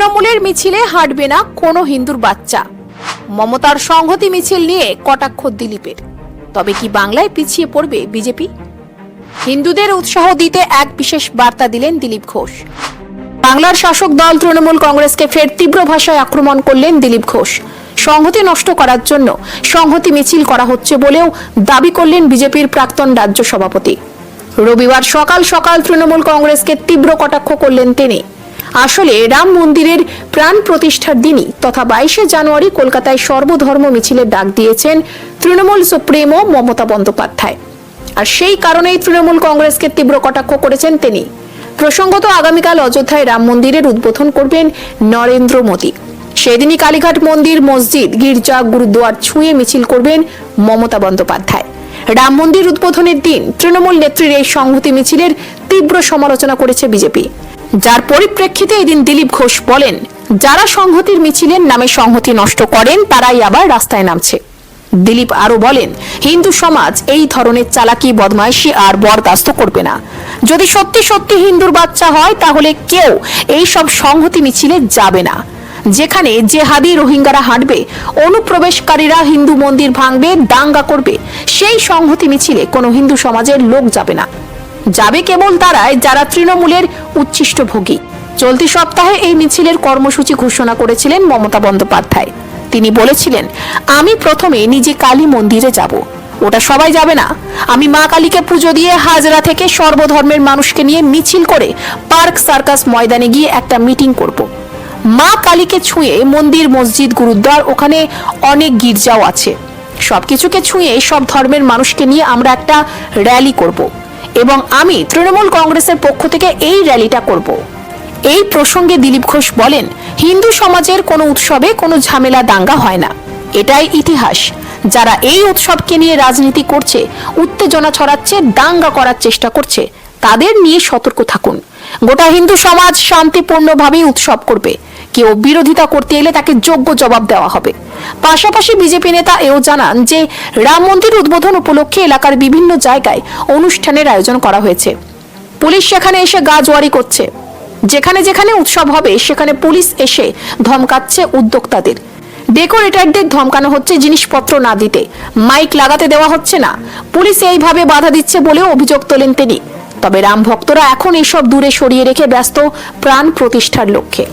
তৃণমূলের মিছিলে হাঁটবে না কোনো হিন্দুর বাচ্চা। মমতার সংহতি মিছিল নিয়ে কটাক্ষ দিলীপের। তবে কি বাংলায় পিছিয়ে পড়বে বিজেপি? হিন্দুদের উৎসাহ দিতে এক বিশেষ বার্তা দিলেন দিলীপ ঘোষ। বাংলার শাসক দল তৃণমূল কংগ্রেসকে ফের তীব্র ভাষায় আক্রমণ করলেন দিলীপ ঘোষ। সংহতি নষ্ট করার জন্য সংহতি মিছিল করা হচ্ছে বলেও দাবি করলেন বিজেপির প্রাক্তন রাজ্য সভাপতি। রবিবার সকাল সকাল তৃণমূল কংগ্রেসকে তীব্র কটাক্ষ করলেন তিনি। আসলে রাম মন্দিরের প্রাণ প্রতিষ্ঠার দিনই তথা বাইশে জানুয়ারি কলকাতায় সর্বধর্ম মিছিলের ডাক দিয়েছেন তৃণমূল সুপ্রিমো মমতা বন্দ্যোপাধ্যায়। আর সেই কারণেই তৃণমূল কংগ্রেসকে তীব্র কটাক্ষ করেছেন তিনি। প্রসঙ্গত আগামীকাল অযোধ্যায় রাম মন্দিরের উদ্বোধন করবেন নরেন্দ্র মোদী। সেদিনই কালীঘাট মন্দির, মসজিদ, গির্জা, গুরুদুয়ার ছুঁয়ে মিছিল করবেন মমতা বন্দ্যোপাধ্যায়। রাম মন্দির উদ্বোধনের দিন তৃণমূল নেত্রীর এই সংহতি মিছিলের তীব্র সমালোচনা করেছে বিজেপি। যার পরিপ্রেক্ষিতে এদিন দিলীপ ঘোষ বলেন, যারা সংহতির মিছিলের নামে সংহতি নষ্ট করেন, তারাই আবার রাস্তায় নামছে। দিলীপ আরও বলেন, হিন্দু সমাজ এই ধরনের চালাকি, বদমাইশি আর বরদাস্ত করবে না। যদি সত্যি সত্যি হিন্দুর বাচ্চা হয়, তাহলে কেউ এই সব সংহতি মিছিলে যাবে না। যেখানে জেহাদি রোহিঙ্গারা হাঁটবে, অনুপ্রবেশকারীরা হিন্দু মন্দির ভাঙবে, দাঙ্গা করবে, সেই সংহতি মিছিলে কোনো হিন্দু সমাজের লোক যাবে না। যাবে কেবল তারাই যারা তৃণমূলের উচ্ছিষ্ট ভোগী চলতি সপ্তাহে এই মিছিলের কর্মসূচি ঘোষণা করেছিলেন মমতা বন্দ্যোপাধ্যায়। তিনি বলেছিলেন, আমি প্রথমে নিজে কালী মন্দিরে যাব। ওটা সবাই যাবে না। আমি মা কালীকে পুজো দিয়ে হাজরা থেকে সর্বধর্মের মানুষকে নিয়ে মিছিল করে পার্ক সার্কাস ময়দানে গিয়ে একটা মিটিং করব। মা কালীকে ছুঁয়ে মন্দির, মসজিদ, গুরুদ্বার, ওখানে অনেক গির্জাও আছে। সবকিছুকে ছুঁয়ে সব ধর্মের মানুষকে নিয়ে আমরা একটা র্যালি করব। এবং আমি তৃণমূল কংগ্রেসের পক্ষ থেকে এই র্যালিটা করব। এই প্রসঙ্গে দিলীপ ঘোষ বলেন, হিন্দু সমাজের কোনো উৎসবে কোনো ঝামেলা দাঙ্গা হয় না। এটাই ইতিহাস। যারা এই উৎসবকে নিয়ে রাজনীতি করছে, উত্তেজনা ছড়াচ্ছে, দাঙ্গা করার চেষ্টা করছে তাদের নিয়ে সতর্ক থাকুন। গোটা হিন্দু সমাজ শান্তিপূর্ণভাবেই উৎসব করবে। কেউ বিরোধিতা করতে এলে তাকে যোগ্য জবাব দেওয়া হবে। পাশাপাশি বিজেপি নেতা এও জানান যে, রাম মন্দির উদ্বোধন উপলক্ষে এলাকার বিভিন্ন জায়গায় অনুষ্ঠানের আয়োজন করা হয়েছে। পুলিশ সেখানে এসে গাজওয়ারি করছে। যেখানে যেখানে উৎসব হবে, সেখানে পুলিশ এসে ধমকাচ্ছে উদ্যোক্তাদের। ডেকোরেটরদের ধমকানো হচ্ছে জিনিসপত্র না দিতে। মাইক লাগাতে দেওয়া হচ্ছে না। পুলিশ এইভাবে বাধা দিচ্ছে বলেও অভিযোগ তোলেন তিনি। তবে রাম ভক্তরা এখন এসব দূরে সরিয়ে রেখে ব্যস্ত প্রাণ প্রতিষ্ঠার লক্ষ্যে।